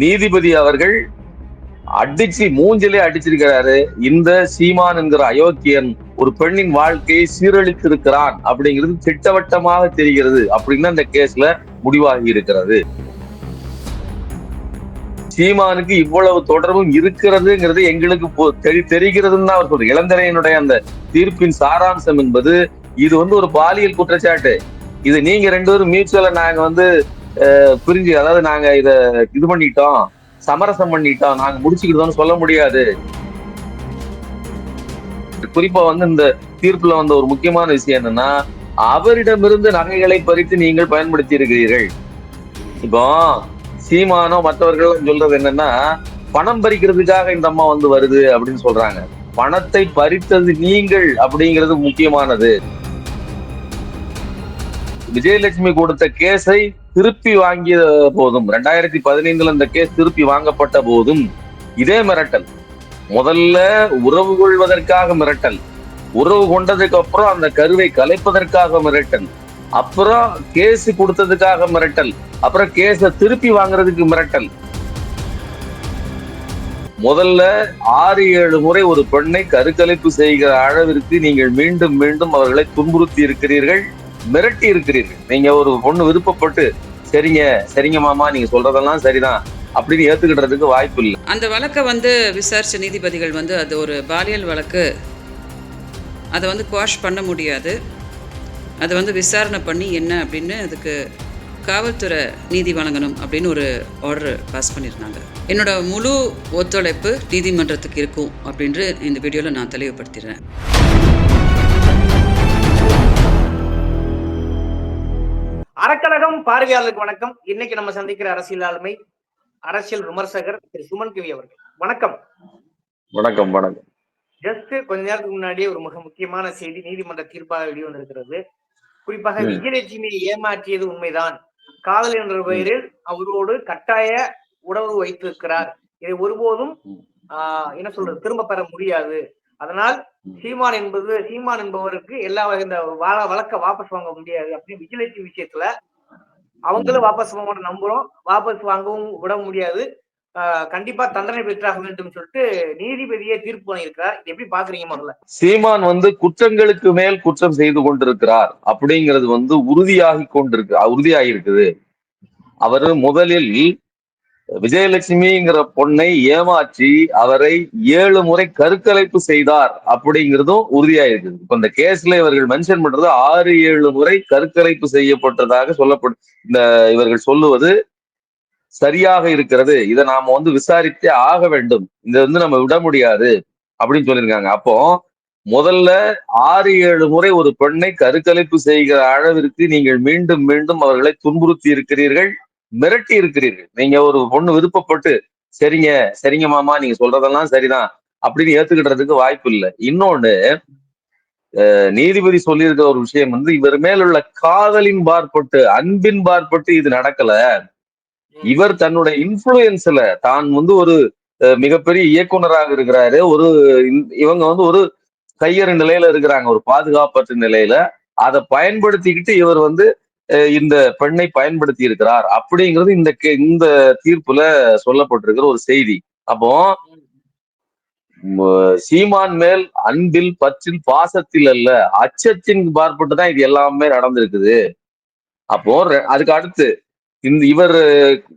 நீதிபதி அவர்கள் அடிச்சு மூஞ்சிலே அடிச்சிருக்கிறாரு. இந்த சீமான் என்கிற அயோக்கியன் ஒரு பெண்ணின் வாழ்க்கையை சீரழித்திருக்கிறான் அப்படிங்கிறது திட்டவட்டமாக தெரிகிறது அப்படின்னு அந்த கேஸ்ல முடிவாகி இருக்கிறது. சீமானுக்கு இவ்வளவு தொடர்பும் இருக்கிறதுங்கிறது எங்களுக்கு தெரி- தெரிகிறதுன்னு தான் அவர் சொல்ற இளந்தரையனுடைய அந்த தீர்ப்பின் சாராம்சம் என்பது இது வந்து ஒரு பாலியல் குற்றச்சாட்டு. இது நீங்க ரெண்டு பேரும் மியூச்சுவலா நாங்க வந்து புரிஞ்சு அதாவது நாங்க இத இது பண்ணிட்டோம். சமரசம் பண்ணிட்டோம். நாங்க முடிச்சுக்கிட்டோம்னு சொல்ல முடியாது. குறிப்பா வந்து இந்த தீர்ப்புல வந்த ஒரு முக்கியமான விஷயம் என்னன்னா அவரிடமிருந்து நகைகளை பறித்து நீங்கள் பயன்படுத்தி இருக்கிறீர்கள் இப்போ சீமானோ மற்றவர்கள் சொல்றது என்னன்னா பணம் பறிக்கிறதுக்காக இந்த அம்மா வந்து வருது அப்படின்னு சொல்றாங்க. பணத்தை பறித்தது நீங்கள் அப்படிங்கிறது முக்கியமானது. விஜயலட்சுமி கொடுத்த கேஸை திருப்பி வாங்கிய போதும். ரெண்டாயிரத்தி பதினைந்துல இந்த கேஸ் திருப்பி வாங்கப்பட்ட போதும். இதே மிரட்டல். முதல்ல உறவு கொள்வதற்காக மிரட்டல். உறவு கொண்டதுக்கு அப்புறம் அந்த கருவை கலைப்பதற்காக மிரட்டல். அப்புறம் கேஸ் கொடுத்ததுக்காக மிரட்டல். அப்புறம் கேஸ திருப்பி வாங்குறதுக்கு மிரட்டல். முதல்ல ஆறு ஏழு முறை ஒரு பெண்ணை கருக்கலைப்பு செய்கிற அளவிற்கு நீங்கள் மீண்டும் மீண்டும் அவர்களை துன்புறுத்தி இருக்கிறீர்கள் மிரட்டி இருக்கிறீர்கள். நீங்க ஒரு பொண்ணு விருப்பப்பட்டு சரிங்க சரிங்க மாமா நீங்க சொல்றதெல்லாம் சரிதான். அப்படின்னு ஏத்துக்கிட்டதுக்கு வாய்ப்பு இல்லை. அந்த வழக்கை வந்து விசாரித்த நீதிபதிகள் வந்து அது ஒரு பாலியல் வழக்கு. அதை வந்து குவாஷ் பண்ண முடியாது. அதை வந்து விசாரணை பண்ணி என்ன அப்படின்னு அதுக்கு காவல்துறை நீதி வழங்கணும் அப்படின்னு ஒரு ஆர்டர் பாஸ் பண்ணியிருந்தாங்க என்னோட முழு ஒத்துழைப்பு நீதிமன்றத்துக்கு இருக்கும் அப்படின்று இந்த வீடியோவில் நான் தெளிவுபடுத்திடுறேன். பார்வையாளருக்கு வணக்கம். இன்னைக்கு நம்ம சந்திக்கிற அரசியல் ஆளுமை அரசியல் விமர்சகர் திரு சுமன் கிவி அவர்கள். வணக்கம். வணக்கம் வணக்கம். ஜஸ்ட் கொஞ்ச நேரத்துக்கு முன்னாடியே ஒரு மிக முக்கியமான செய்தி நீதிமன்ற தீர்ப்பாக வெளிவந்திருக்கிறது. குறிப்பாக. விஜயலட்சுமியை ஏமாற்றியது உண்மைதான். காதல் என்ற பெயரில் அவரோடு கட்டாய உறவு வைத்திருக்கிறார். இதை ஒருபோதும். ஆஹ் என்ன சொல்றது திரும்ப பெற முடியாது. அதனால். சீமான் என்பது சீமான் என்பவருக்கு எல்லா வகை இந்த வழக்க வாபஸ் வாங்க முடியாது அப்படின்னு விஜயலட்சுமி விஷயத்துல அவங்களும் வாபஸ் வாங்க நம்புறோம். வாபஸ் வாங்கவும் விட முடியாது. கண்டிப்பா தண்டனை பெற்றாக வேண்டும் சொல்லிட்டு நீதிபதியே தீர்ப்பு வழங்கியிருக்கிறார் எப்படி பாக்குறீங்க முதல்ல? சீமான் வந்து குற்றங்களுக்கு மேல் குற்றம் செய்து கொண்டிருக்கிறார் அப்படிங்கிறது வந்து உறுதியாகி கொண்டிருக்கு உறுதியாகி இருக்குது அவர் முதலில் விஜயலட்சுமிங்கிற பொண்ணை ஏமாற்றி அவரை ஏழு முறை கருக்கலைப்பு செய்தார் அப்படிங்கிறதும் உறுதியாயிருக்குது. இப்ப இந்த கேஸ்ல இவர்கள் மென்ஷன் பண்றது ஆறு ஏழு முறை கருக்கலைப்பு செய்யப்பட்டதாக சொல்லப்படு இந்த இவர்கள் சொல்லுவது சரியாக இருக்கிறது. இதை நாம வந்து விசாரித்தே ஆக வேண்டும். இதை வந்து நம்ம விட முடியாது அப்படின்னு சொல்லியிருக்காங்க. அப்போ முதல்ல ஆறு ஏழு முறை ஒரு பெண்ணை கருக்கலைப்பு செய்கிற அளவிற்கு நீங்கள் மீண்டும் மீண்டும் அவர்களை துன்புறுத்தி இருக்கிறீர்கள். மிரட்டி இருக்கிறீர்கள். நீங்க ஒரு பொண்ணு விருப்பப்பட்டு சரிங்க சரிங்க மாமா நீங்க சொல்றதெல்லாம் சரிதான் அப்படின்னு ஏத்துக்கிட்டதுக்கு வாய்ப்பு இல்லை. இன்னொன்னு நீதிபதி சொல்லியிருக்க ஒரு விஷயம் வந்து இவர் மேல் உள்ள காதலின் பார்ப்பட்டு அன்பின் பார்ப்பட்டு இது நடக்கல. இவர் தன்னுடைய இன்ஃபுளுயன்ஸ்ல தான் வந்து ஒரு அஹ், மிகப்பெரிய இயக்குனராக இருக்கிறாரு. ஒரு இவங்க வந்து ஒரு கையறு நிலையில இருக்கிறாங்க ஒரு பாதுகாப்பற்ற நிலையில. அதை பயன்படுத்திக்கிட்டு இவர் வந்து இந்த பெண்ணை பயன்படுத்தி இருக்கிறார் அப்படிங்கிறது இந்த கே- இந்த தீர்ப்புல சொல்லப்பட்டிருக்கிற ஒரு செய்தி. அப்போ சீமான் மேல் அன்பில் பற்றில் பாசத்தில் அல்ல அச்சத்தின் பார்ப்பட்டு தான் இது எல்லாமே நடந்திருக்குது. அப்போ அதுக்கு அடுத்து இந்த இவர்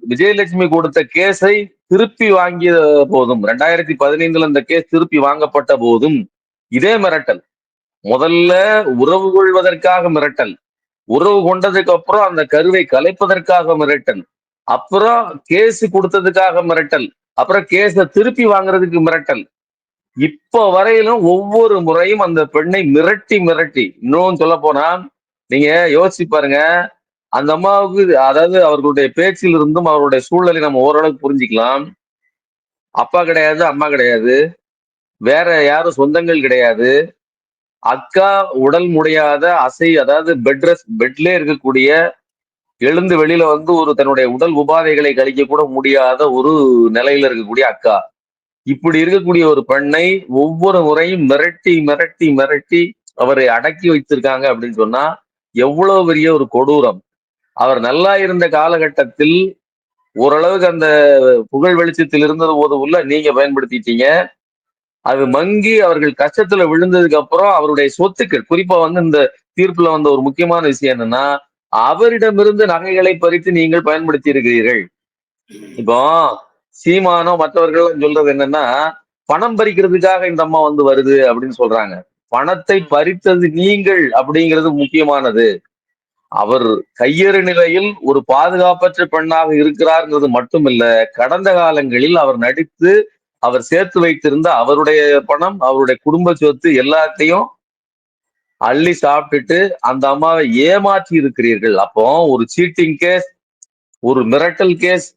விஜயலட்சுமி கொடுத்த கேஸை திருப்பி வாங்கிய போதும் ரெண்டாயிரத்தி பதினைந்துல இந்த கேஸ் திருப்பி வாங்கப்பட்ட போதும் இதே மிரட்டல். முதல்ல உறவு கொள்வதற்காக மிரட்டல். உறவு கொண்டதுக்கு அப்புறம் அந்த கருவை கலைப்பதற்காக மிரட்டல். அப்புறம் கேஸ் கொடுத்ததுக்காக மிரட்டல். அப்புறம் கேஸ திருப்பி வாங்குறதுக்கு மிரட்டல். இப்ப வரையிலும் ஒவ்வொரு முறையும் அந்த பெண்ணை மிரட்டி மிரட்டி இன்னும் சொல்ல போனா நீங்க யோசிச்சு பாருங்க. அந்த அம்மாவுக்கு அதாவது அவர்களுடைய பேச்சில் இருந்தும் அவருடைய சூழ்நிலை நம்ம ஓரளவுக்கு புரிஞ்சுக்கலாம். அப்பா கிடையாது அம்மா கிடையாது. வேற யாரும் சொந்தங்கள் கிடையாது. அக்கா உடல் முடியாத அசை அதாவது பெட் ரெஸ்ட் பெட்ல இருக்கக்கூடிய எழுந்து வெளியில வந்து ஒரு தன்னுடைய உடல் உபாதைகளை கழிக்க கூட முடியாத ஒரு நிலையில இருக்கக்கூடிய அக்கா. இப்படி இருக்கக்கூடிய ஒரு பெண்ணை ஒவ்வொரு முறையும் மிரட்டி மிரட்டி மிரட்டி அவரை அடக்கி வைத்திருக்காங்க அப்படின்னு சொன்னா எவ்வளவு பெரிய ஒரு கொடூரம். அவர் நல்லா இருந்த காலகட்டத்தில் ஓரளவுக்கு அந்த புகழ் வெளிச்சத்தில் இருந்தது போது உள்ள நீங்க பயன்படுத்திட்டீங்க. அது மங்கி அவர்கள் கஷ்டத்துல விழுந்ததுக்கு அப்புறம் அவருடைய சொத்துக்கள். குறிப்பா வந்து இந்த தீர்ப்புல வந்த ஒரு முக்கியமான விஷயம் என்னன்னா அவரிடமிருந்து நகைகளை பறித்து நீங்கள் பயன்படுத்தி இருக்கிறீர்கள். இப்போ சீமானோ மற்றவர்கள் சொல்றது என்னன்னா பணம் பறிக்கிறதுக்காக இந்த அம்மா வந்து வருது அப்படின்னு சொல்றாங்க. பணத்தை பறித்தது நீங்கள் அப்படிங்கிறது முக்கியமானது. அவர் கையறு நிலையில் ஒரு பாதுகாப்பற்ற பெண்ணாக இருக்கிறார்ங்கிறது மட்டுமில்ல கடந்த காலங்களில் அவர் நடித்து அவர் சேர்த்து வைத்திருந்த அவருடைய பணம் அவருடைய குடும்ப சொத்து எல்லாத்தையும் அள்ளி சாப்பிட்டுட்டு அந்த அம்மாவை ஏமாற்றி இருக்கிறீர்கள். அப்போ ஒரு சீட்டிங் கேஸ் ஒரு மிரட்டல் கேஸ்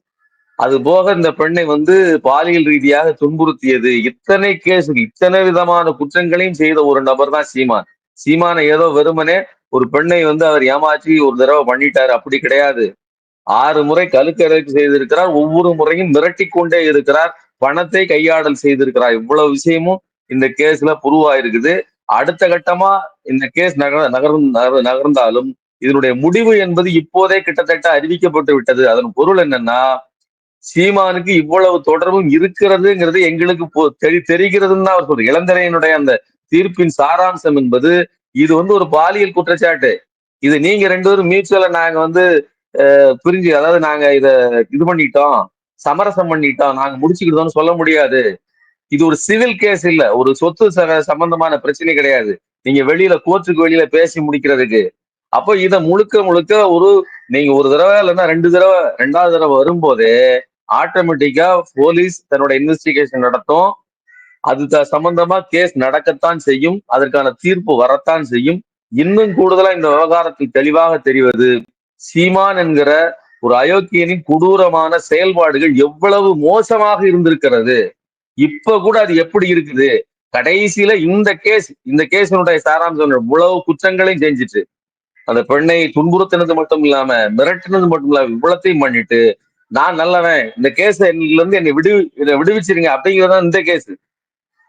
அது போக இந்த பெண்ணை வந்து பாலியல் ரீதியாக துன்புறுத்தியது. இத்தனை கேஸ் இத்தனை விதமான குற்றங்களையும் செய்த ஒரு நபர் தான் சீமான். சீமானை ஏதோ வெறுமனே ஒரு பெண்ணை வந்து அவர் ஏமாற்றி ஒரு தடவை பண்ணிட்டாரு. அப்படி கிடையாது. ஆறு முறை கழுக்கறைக்கு செய்திருக்கிறார். ஒவ்வொரு முறையும் மிரட்டி கொண்டே இருக்கிறார். பணத்தை கையாடல் செய்திருக்கிறார். இவ்வளவு விஷயமும் இந்த கேஸ்ல புருவாயிருக்குது. அடுத்த கட்டமா இந்த கேஸ் நகர் நகர் நகர்ந்தாலும் இதனுடைய முடிவு என்பது இப்போதே கிட்டத்தட்ட அறிவிக்கப்பட்டு விட்டது. அதன் பொருள் என்னன்னா சீமானுக்கு இவ்வளவு தொடர்பும் இருக்கிறதுங்கிறது எங்களுக்கு தெரி தெரிகிறதுன்னு தான் அவர் சொல்றாரு. இளந்தரையனுடைய அந்த தீர்ப்பின் சாராம்சம் என்பது இது வந்து ஒரு பாலியல் குற்றச்சாட்டு. இது நீங்க ரெண்டு பேரும் மியூச்சுவலா நாங்க வந்து பிரிஞ்சு அதாவது நாங்க இத இது பண்ணிட்டோம். சமரசம் பண்ணிட்டோம் நாங்க முடிச்சுக்கிட்டோம்னு சொல்ல முடியாது. இது ஒரு சிவில் கேஸ் இல்ல. ஒரு சொத்து சம்பந்தமான பிரச்சனை கிடையாது. நீங்க வெளியில கோர்ட்டுக்கு வெளியில பேசி முடிக்கிறதுக்கு. அப்போ இத முழுக்க முழுக்க ஒரு நீங்க ஒரு தடவை இல்லைன்னா ரெண்டு தடவை ரெண்டாவது தடவை வரும்போதே ஆட்டோமேட்டிக்கா போலீஸ் தன்னோட இன்வெஸ்டிகேஷன் நடத்தும். அது த- சம்பந்தமா கேஸ் நடக்கத்தான் செய்யும். அதற்கான தீர்ப்பு வரத்தான் செய்யும். இன்னும் கூடுதலா இந்த விவகாரத்தில் தெளிவாக தெரிவது சீமான் என்கிற ஒரு அயோக்கியனின் கொடூரமான செயல்பாடுகள் எவ்வளவு மோசமாக இருந்திருக்கிறது. இப்ப கூட அது எப்படி இருக்குது? கடைசியில இந்த கேஸ் இந்த கேஸினுடைய சாராம்சம் இவ்வளவு குற்றங்களையும் செஞ்சுட்டு அந்த பெண்ணை துன்புறுத்தினது மட்டும் இல்லாம மிரட்டினது மட்டும் இல்லாம இவ்வளத்தையும் பண்ணிட்டு நான் நல்லவன் இந்த கேஸ் இருந்து என்னை விடு இதை விடுவிச்சிருங்க அப்படிங்கிறது இந்த கேஸ்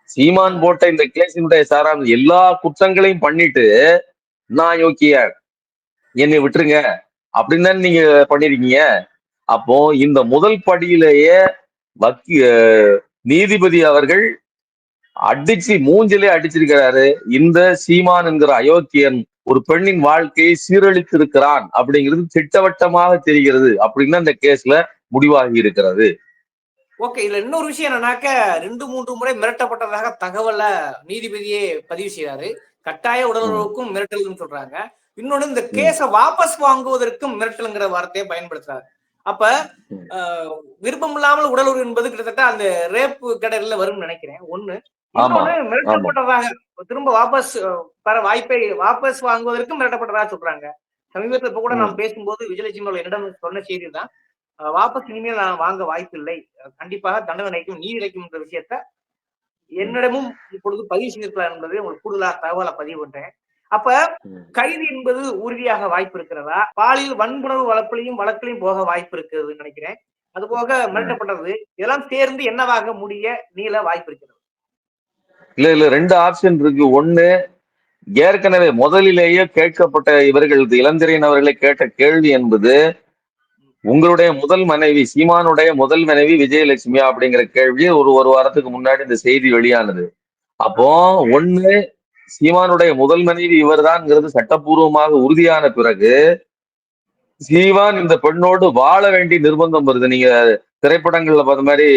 சீமான் போட்ட இந்த கேஸினுடைய சாராம்சம் எல்லா குற்றங்களையும் பண்ணிட்டு நான் யோக்கிய என்னை விட்டுருங்க. அப்படின்னு தானே நீங்க பண்ணிருக்கீங்க. அப்போ இந்த முதல் படியிலேயே வக்கி நீதிபதி அவர்கள் அடிச்சு மூஞ்சிலே அடிச்சிருக்கிறாரு. இந்த சீமான் என்கிற அயோக்கியன் ஒரு பெண்ணின் வாழ்க்கையை சீரழித்திருக்கிறான் அப்படிங்கிறது திட்டவட்டமாக தெரிகிறது அப்படின்னு இந்த கேஸ்ல முடிவாகி இருக்கிறது. ஓகே இதுல இன்னொரு விஷயம் என்னன்னாக்க ரெண்டு மூன்று முறை மிரட்டப்பட்டதாக தகவலை நீதிபதியே பதிவு செய்யறாரு கட்டாய உடலுறவுக்கும் மிரட்டல்னு சொல்றாங்க. இன்னொன்னு இந்த கேஸ வாபஸ் வாங்குவதற்கும் மிரட்டல்ங்கிற வார்த்தையை பயன்படுத்துறாரு. அப்ப விருப்பம் இல்லாமல் உடலுறவு என்பது கிட்டத்தட்ட அந்த ரேப்பு கடல்ல வரும்னு நினைக்கிறேன். ஒண்ணு. மிரட்டப்பட்டதாக திரும்ப வாபஸ் பெற வாய்ப்பை வாபஸ் வாங்குவதற்கும் மிரட்டப்பட்டதாக சொல்றாங்க. சமீபத்துல இப்ப கூட. நாம் பேசும்போது விஜயலட்சுமி என்னிடம் சொன்ன செய்தி தான் வாபஸ் இனிமேல் நான் வாங்க வாய்ப்பில்லை. கண்டிப்பாக தண்டனை கிடைக்கும் நீதி கிடைக்கும் என்ற விஷயத்த என்னிடமும் இப்பொழுது பதிவு செய்திருக்கிறார் என்பதை உங்களுக்கு கூடுதலாக தகவலை பதிவு பண்றேன். அப்ப. கைது என்பது உறுதியாக வாய்ப்பு இருக்கிறதா? பாலியல் வன்புணர்வு வழக்கிலையும் வழக்கிலையும் போக வாய்ப்பு இருக்கிறதுன்னு நினைக்கிறேன். அது போக மிரட்டப்பட்டது. இதெல்லாம் சேர்ந்து என்னவாக முடிய நீள வாய்ப்பு இருக்கிறது? இல்ல இல்ல. ரெண்டு ஆப்ஷன் இருக்கு. ஒண்ணு ஏற்கனவே முதலிலேயே கேட்கப்பட்ட இவர்கள் இளந்திரையன் அவர்களை கேட்ட கேள்வி என்பது உங்களுடைய முதல் மனைவி சீமானுடைய முதல் மனைவி விஜயலட்சுமியா அப்படிங்கிற கேள்வி ஒரு ஒரு வாரத்துக்கு முன்னாடி இந்த செய்தி வெளியானது. அப்போ ஒண்ணு சீமானுடைய முதல் மனைவி இவர்தான்ங்கிறது சட்டப்பூர்வமாக உறுதியான பிறகு சீவான் இந்த பெண்ணோடு வாழ வேண்டிய நிர்பந்தம் வருது. நீங்க திரைப்படங்கள்ல பார்த்த மாதிரி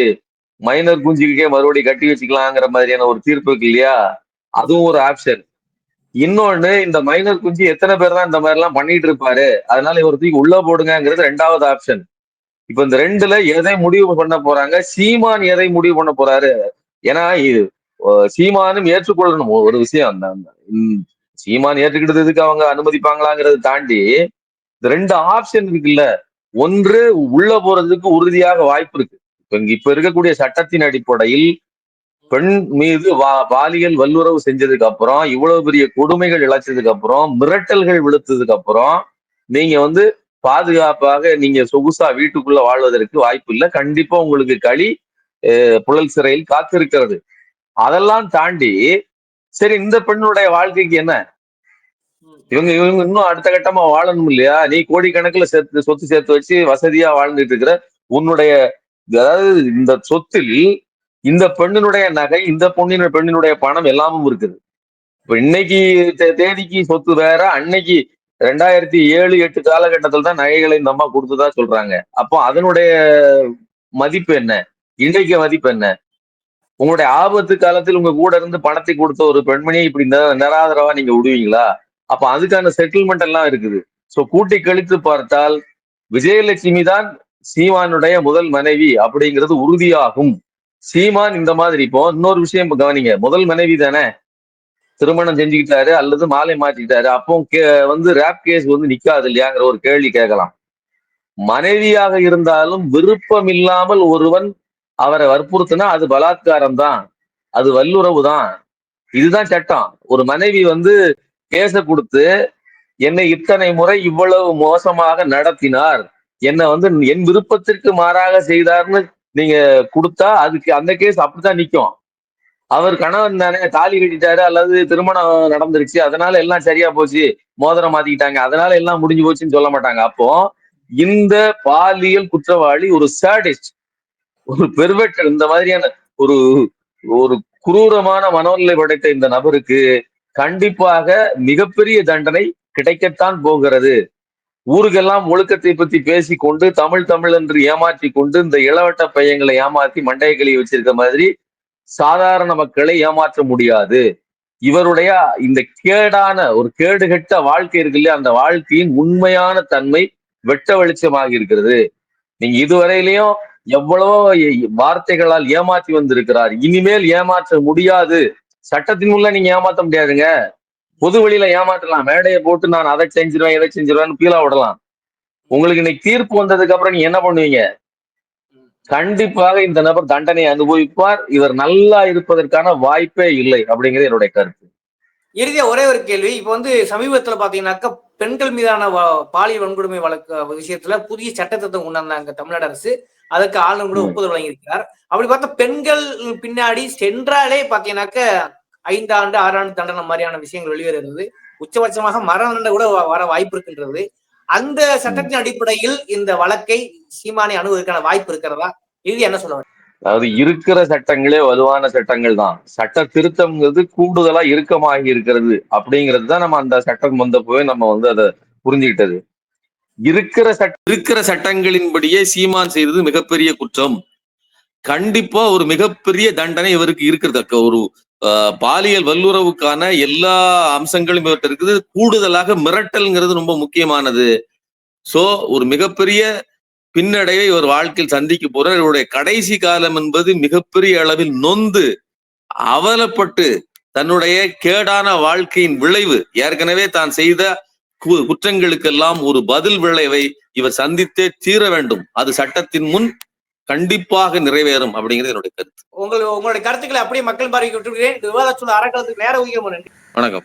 மைனர் குஞ்சுக்கே மறுபடியும் கட்டி வச்சுக்கலாங்கிற மாதிரியான ஒரு தீர்ப்பு இருக்கு இல்லையா? அதுவும் ஒரு ஆப்ஷன் இன்னொன்னு இந்த மைனர் குஞ்சு எத்தனை பேர் தான் இந்த மாதிரி எல்லாம் பண்ணிட்டு இருப்பாரு? அதனால இவர் தூக்கி உள்ள போடுங்கிறது ரெண்டாவது ஆப்ஷன் இப்ப இந்த ரெண்டுல எதை முடிவு பண்ண போறாங்க? சீமான் எதை முடிவு பண்ண போறாரு? ஏன்னா இது சீமானும் ஏற்றுக்கொள்ளணும். ஒரு விஷயம் அந்த அந்த, சீமான் ஏற்றுக்கிட்டதுக்கு அவங்க அனுமதிப்பாங்களாங்கிறத தாண்டி இந்த ரெண்டு ஆப்ஷன் இருக்குல்ல. ஒன்று உள்ள போறதுக்கு உறுதியாக வாய்ப்பு இருக்கு. இப்ப இங்க இப்ப இருக்கக்கூடிய சட்டத்தின் அடிப்படையில் பெண் மீது வா- பாலியல் வல்லுறவு செஞ்சதுக்கு அப்புறம் இவ்வளவு பெரிய கொடுமைகள் இழைச்சதுக்கு அப்புறம் மிரட்டல்கள் விழுத்ததுக்கு அப்புறம் நீங்க வந்து பாதுகாப்பாக நீங்க சொகுசா வீட்டுக்குள்ள வாழ்வதற்கு வாய்ப்பு இல்லை. கண்டிப்பா உங்களுக்கு களி அஹ், புழல் சிறையில் காத்திருக்கிறது. அதெல்லாம் தாண்டி சரி இந்த பெண்ணுடைய வாழ்க்கைக்கு என்ன? இவங்க இவங்க இன்னும் அடுத்த கட்டமா வாழணும் இல்லையா? நீ கோடிக்கணக்குல சேர்த்து சொத்து சேர்த்து வச்சு வசதியா வாழ்ந்துட்டு இருக்கிற உன்னுடைய அதாவது இந்த சொத்தில் இந்த பெண்ணினுடைய நகை இந்த பொண்ணின பெண்ணினுடைய பணம் எல்லாமும் இருக்குது. இப்ப இன்னைக்கு தே- தேதிக்கு சொத்து வேற அன்னைக்கு ரெண்டாயிரத்தி ஏழு எட்டு காலகட்டத்தில் தான் நகைகளை இந்த அம்மா கொடுத்ததா சொல்றாங்க. அப்போ அதனுடைய மதிப்பு என்ன? இன்றைக்கு மதிப்பு என்ன? உங்களுடைய ஆபத்து காலத்தில் உங்க கூட இருந்து பணத்தை கொடுத்த ஒரு பெண்மணியை இப்படி நிராதரவா நீங்க விடுவீங்களா? அப்ப அதுக்கான செட்டில்மெண்ட் எல்லாம் இருக்குது. சோ கூட்டி கழித்து பார்த்தால் விஜயலட்சுமி தான் சீமானுடைய முதல் மனைவி அப்படிங்கிறது உறுதியாகும். சீமான் இந்த மாதிரி இப்போ இன்னொரு விஷயம் கவனிங்க. முதல் மனைவி தானே? திருமணம் செஞ்சுக்கிட்டாரு அல்லது மாலை மாற்றிக்கிட்டாரு. அப்போ வந்து ரேப் கேஸ் வந்து நிக்காது இல்லையாங்கிற ஒரு கேள்வி கேட்கலாம். மனைவியாக இருந்தாலும் விருப்பம் இல்லாமல் ஒருவன் அவரை வற்புறுத்தினா அது பலாத்காரம் தான் அது வல்லுறவு தான் இதுதான் சட்டம். ஒரு மனைவி வந்து கேச கொடுத்து என்னை இத்தனை முறை இவ்வளவு மோசமாக நடத்தினார். என்னை வந்து என் விருப்பத்திற்கு மாறாக செய்தார்னு நீங்க கொடுத்தா அதுக்கு அந்த கேஸ் அப்படித்தான் நிற்கும் அவர் கணவன் தானே தாலி கட்டிட்டாரு அல்லது திருமணம் நடந்துருச்சு அதனால எல்லாம் சரியா போச்சு மோதிரம் மாத்திக்கிட்டாங்க அதனால எல்லாம் முடிஞ்சு போச்சுன்னு சொல்ல மாட்டாங்க. அப்போ இந்த பாலியல் குற்றவாளி ஒரு சேடிஸ்ட் ஒரு பெர்வெட்டர் இந்த மாதிரியான ஒரு ஒரு குரூரமான மனோநிலை படைத்த இந்த நபருக்கு கண்டிப்பாக மிகப்பெரிய தண்டனை கிடைக்கத்தான் போகிறது. ஊருக்கெல்லாம் ஒழுக்கத்தை பத்தி பேசி கொண்டு தமிழ் தமிழ் என்று ஏமாற்றி கொண்டு இந்த இளவட்ட பையங்களை ஏமாத்தி மண்டைய வச்சிருக்க மாதிரி சாதாரண மக்களை ஏமாற்ற முடியாது. இவருடைய இந்த கேடான ஒரு கேடுகட்ட வாழ்க்கை இருக்கு இல்லையா? அந்த வாழ்க்கையின் உண்மையான தன்மை வெட்ட வெளிச்சமாக இருக்கிறது. நீங்க இதுவரையிலையும் எவ்வளவோ வார்த்தைகளால் ஏமாற்றி வந்திருக்கிறார். இனிமேல் ஏமாற்ற முடியாது. சட்டத்தின் உள்ள நீங்க ஏமாத்த முடியாதுங்க. பொது வழியில ஏமாற்றலாம். மேடையை போட்டு நான் அதை செஞ்சிருவேன் இதை செஞ்சிருவேன் பீலா விடலாம். உங்களுக்கு இன்னைக்கு தீர்ப்பு வந்ததுக்கு அப்புறம் நீங்க என்ன பண்ணுவீங்க? கண்டிப்பாக இந்த நபர் தண்டனை அனுபவிப்பார். இவர் நல்லா இருப்பதற்கான வாய்ப்பே இல்லை அப்படிங்கிறது என்னுடைய கருத்து. இறுதியா ஒரே ஒரு கேள்வி. இப்ப வந்து சமீபத்துல பாத்தீங்கன்னாக்கா பெண்கள் மீதான பாலியல் வன்கொடுமை வழக்கு விஷயத்துல புதிய சட்டத்திட்டம் கொண்டாந்தாங்க தமிழ்நாடு அரசு. அதற்கு ஆளுநர் கூட. ஒப்புதல் வழங்கியிருக்கிறார். அப்படி பார்த்தா பெண்கள் பின்னாடி சென்றாலே பாத்தீங்கன்னாக்க ஐந்து ஆண்டு ஆறு ஆண்டு தண்டனை மாதிரியான விஷயங்கள் வெளிவருகிறது. உச்சபட்சமாக மரண கூட வர வாய்ப்பு இருக்கின்றது. அந்த சட்டத்தின் அடிப்படையில் இந்த வழக்கை சீமானை அணுவதற்கான வாய்ப்பு இருக்கிறதா? இது என்ன சொல்ல வரீங்க? அதாவது இருக்கிற சட்டங்களே வலுவான சட்டங்கள் தான். சட்ட திருத்தம்ங்கிறது கூடுதலா இறுக்கமாகி இருக்கிறது அப்படிங்கிறது தான் நம்ம அந்த சட்டம் வந்தப்பவே நம்ம வந்து அதை புரிஞ்சுக்கிட்டது. இருக்கிற சட்ட இருக்கிற சட்டங்களின்படியே சீமான் செய்தது மிகப்பெரிய குற்றம். கண்டிப்பா ஒரு மிகப்பெரிய தண்டனை இவருக்கு இருக்கிறது ஒரு பாலியல் வல்லுறவுக்கான எல்லா அம்சங்களும் இவர்கிட்ட இருக்குது. கூடுதலாக மிரட்டல்ங்கிறது ரொம்ப முக்கியமானது. சோ ஒரு மிகப்பெரிய பின்னடைவை இவர் வாழ்க்கையில் சந்திக்க போறார். இவருடைய கடைசி காலம் என்பது மிகப்பெரிய அளவில் நொந்து அவலப்பட்டு தன்னுடைய கேடான வாழ்க்கையின் விளைவு ஏற்கனவே தான் செய்த குற்றங்களுக்கெல்லாம் ஒரு பதில் விளைவை இவர் சந்தித்தே தீர வேண்டும். அது சட்டத்தின் முன் கண்டிப்பாக நிறைவேறும் அப்படிங்கிறது என்னுடைய கருத்து. உங்கள் உங்களுடைய கருத்துக்களை அப்படியே மக்கள் பார்வைக்கு விட்டுவிடுகிறேன். விவாத சூழல் அறக்கலத்துக்கு நேர வணக்கம்.